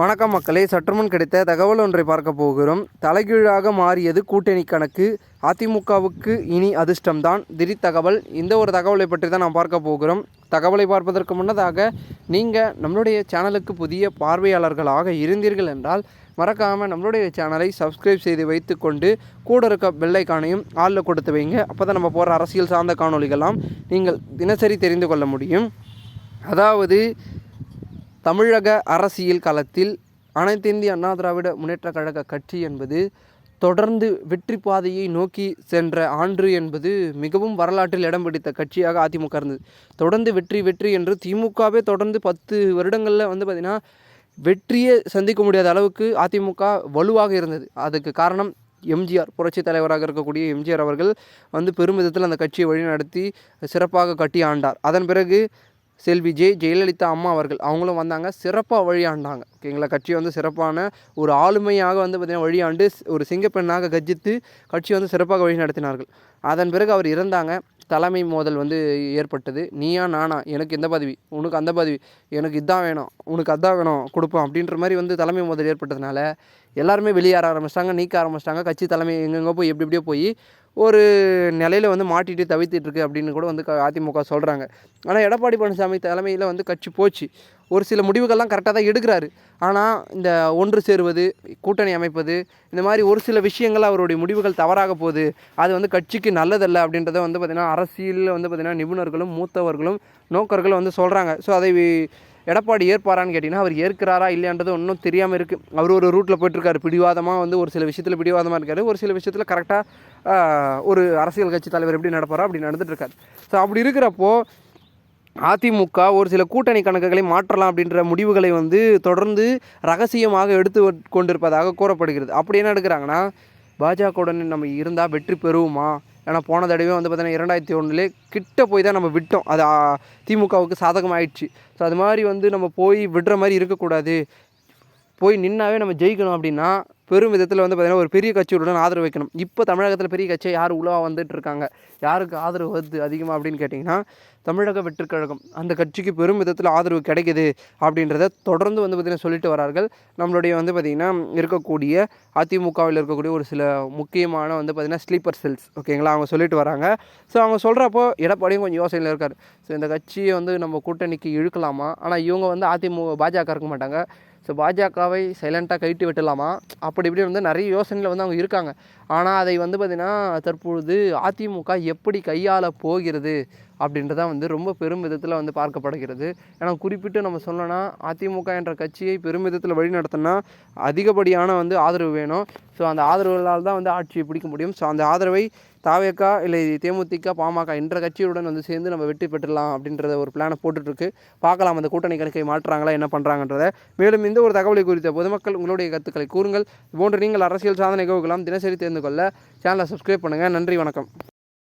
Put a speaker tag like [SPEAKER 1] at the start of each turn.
[SPEAKER 1] வணக்கம் மக்களே சற்றுமுன் கிடைத்த தகவல் ஒன்றை பார்க்க போகிறோம். தலைகீழாக மாறியது கூட்டணி கணக்கு. அதிமுகவுக்கு இனி அதிர்ஷ்டம்தான். திடீர் தகவல் இந்த ஒரு தகவலை பற்றி தான் நாம் பார்க்க போகிறோம். தகவலை பார்ப்பதற்கு முன்னதாக நீங்கள் நம்மளுடைய சேனலுக்கு புதிய பார்வையாளர்களாக இருந்தீர்கள் என்றால் மறக்காமல் நம்மளுடைய சேனலை சப்ஸ்கிரைப் செய்து வைத்துக்கொண்டு கூட இருக்க பெல்லைக்கானையும் ஆளில் கொடுத்து வைங்க. அப்போ தான் நம்ம போகிற அரசியல் சார்ந்த காணொலிகள்லாம் நீங்கள் தினசரி தெரிந்து கொள்ள முடியும். அதாவது தமிழக அரசியல் களத்தில் அனைத்து இந்திய அண்ணா திராவிட முன்னேற்ற கழக கட்சி என்பது தொடர்ந்து வெற்றி பாதையை நோக்கி சென்ற ஆண்டு என்பது மிகவும் வரலாற்றில் இடம் பிடித்த கட்சியாக அதிமுக இருந்தது. தொடர்ந்து வெற்றி வெற்றி என்று திமுகவே தொடர்ந்து பத்து வருடங்களில் வந்து பார்த்திங்கன்னா வெற்றியை சந்திக்க முடியாத அளவுக்கு அதிமுக வலுவாக இருந்தது. அதுக்கு காரணம் எம்ஜிஆர். புரட்சி தலைவராக இருக்கக்கூடிய எம்ஜிஆர் அவர்கள் வந்து பெருமிதத்தில் அந்த கட்சியை வழிநடத்தி சிறப்பாக கட்டி ஆண்டார். அதன் பிறகு செல்வி ஜெய் ஜெயலலிதா அம்மா அவர்கள். அவங்களும் வந்தாங்க. சிறப்பாக வழியாண்டாங்க. ஓகேங்களா? கட்சி வந்து சிறப்பான ஒரு ஆளுமையாக வந்து பார்த்திங்கன்னா வழியாண்டு ஒரு சிங்கப்பெண்ணாக கஜித்து கட்சி வந்து சிறப்பாக வழி நடத்தினார்கள். அதன் பிறகு அவர் இறந்தாங்க. தலைமை மோதல் வந்து ஏற்பட்டது. நீயா நானா எனக்கு எந்த பதவி? உனக்கு அந்த பதவி. எனக்கு இதான் வேணும். உனக்கு அதான் வேணும். கொடுப்போம். அப்படின்ற மாதிரி வந்து தலைமை மோதல் ஏற்பட்டதுனால எல்லாருமே வெளியேற ஆரம்பிச்சிட்டாங்க. நீக்க ஆரம்பிச்சிட்டாங்க. கட்சி தலைமை எங்கெங்கே போய் எப்படி எப்படியோ போய் ஒரு நிலையில் வந்து மாட்டிட்டு தவித்துட்ருக்கு அப்படின்னு கூட வந்து அதிமுக சொல்கிறாங்க ஆனால் எடப்பாடி பழனிசாமி தலைமையில் வந்து கட்சி போச்சு. ஒரு சில முடிவுகள்லாம் கரெக்டாக தான் எடுக்கிறாரு. ஆனால் இந்த ஒன்று சேருவது கூட்டணி அமைப்பது இந்த மாதிரி ஒரு சில விஷயங்கள் அவருடைய முடிவுகள் தவறாக போகுது. அது வந்து கட்சிக்கு நல்லதல்ல அப்படின்றத வந்து பார்த்திங்கன்னா அரசியலில் வந்து பார்த்திங்கன்னா நிபுணர்களும் மூத்தவர்களும் நோக்கர்களும் வந்து சொல்கிறாங்க ஸோ அதை எடப்பாடி ஏற்பாரான்னு கேட்டிங்கன்னா அவர் ஏற்கிறாரா இல்லையான்றது ஒன்றும் தெரியாமல் இருக்குது அவர் ஒரு ரூட்டில் போயிட்டுருக்காரு. பிடிவாதமாக வந்து ஒரு சில விஷயத்தில் பிடிவாதமாக இருக்காரு. ஒரு சில விஷயத்தில் கரெக்டாக ஒரு அரசியல் கட்சி தலைவர் எப்படி நடப்பாரோ அப்படி நடந்துட்டுருக்காரு ஸோ அப்படி இருக்கிறப்போ அதிமுக ஒரு சில கூட்டணி கணக்குகளை மாற்றலாம் அப்படின்ற முடிவுகளை வந்து தொடர்ந்து ரகசியமாக எடுத்து கொண்டிருப்பதாக கூறப்படுகிறது. அப்படி என்ன எடுக்கிறாங்கன்னா பாஜகவுடன் நம்ம இருந்தால் வெற்றி பெறுவோமா? ஏன்னா போன தடவை வந்து பார்த்தீங்கன்னா இரண்டாயிரத்தி ஒன்றுலே கிட்ட போய் தான் நம்ம விட்டோம். அது திமுகவுக்கு சாதகமாகிடுச்சு ஸோ அது மாதிரி வந்து நம்ம போய் விடுற மாதிரி இருக்கக்கூடாது. போய் நின்னாவே நம்ம ஜெயிக்கணும் அப்படின்னா பெரும் விதத்தில் வந்து பார்த்திங்கன்னா ஒரு பெரிய கட்சியுடன் ஆதரவு வைக்கணும். இப்போ தமிழகத்தில் பெரிய கட்சியை யார் உலவாக வந்துட்டு இருக்காங்க? யாருக்கு ஆதரவு வருது அதிகமாக அப்படின்னு கேட்டிங்கன்னா தமிழக வெற்றுக்கழகம் அந்த கட்சிக்கு பெரும் விதத்தில் ஆதரவு கிடைக்குது அப்படின்றத தொடர்ந்து வந்து பார்த்திங்கன்னா சொல்லிட்டு வரார்கள். நம்மளுடைய வந்து பார்த்திங்கன்னா இருக்கக்கூடிய அதிமுகவில் இருக்கக்கூடிய ஒரு சில முக்கியமான வந்து பார்த்திங்கன்னா ஸ்லீப்பர் செல்ஸ் ஓகேங்களா அவங்க சொல்லிட்டு வராங்க. ஸோ அவங்க சொல்கிறப்போ எடப்பாடியும் கொஞ்சம் யோசனையில் இருக்கார். ஸோ இந்த கட்சியை வந்து நம்ம கூட்டணிக்கு இழுக்கலாமா? ஆனால் இவங்க வந்து அதிமுக பாஜக இருக்க மாட்டாங்க. ஸோ பாஜகவை சைலண்ட்டாக கைட்டு வெட்டலாமா? அப்படி இப்படி வந்து நிறைய யோசனையில் வந்து அவங்க இருக்காங்க. ஆனால் அதை வந்து பார்த்திங்கன்னா தற்பொழுது அதிமுக எப்படி கையாள போகிறது அப்படின்றதான் வந்து ரொம்ப பெரும் விதத்தில் வந்து பார்க்கப்படுகிறது. ஏன்னா குறிப்பிட்டு நம்ம சொல்லணும்னா அதிமுக என்ற கட்சியை பெரும் விதத்தில் வழிநடத்தினா அதிகப்படியான வந்து ஆதரவு வேணும். ஸோ அந்த ஆதரவுகளால் தான் வந்து ஆட்சியை பிடிக்க முடியும். ஸோ அந்த ஆதரவை தாவேக்கா இல்லை தேமுதிக பாமக என்ற கட்சியுடன் வந்து சேர்ந்து நம்ம வெற்றி பெற்றுடலாம் அப்படின்றத ஒரு பிளானை போட்டுட்ருக்கு. பார்க்கலாம் அந்த கூட்டணி கணக்கை மாற்றுறாங்களா என்ன பண்ணுறாங்கன்றத மேலும் இந்த ஒரு தகவலை குறித்த பொதுமக்கள் உங்களுடைய கருத்துக்களை கூறுங்கள். போன்று நீங்கள் அரசியல் சாதனை நிகழ்வுகளாம் தினசரி தெரிந்து கொள்ள சேனலை சப்ஸ்கிரைப் பண்ணுங்கள் நன்றி வணக்கம்.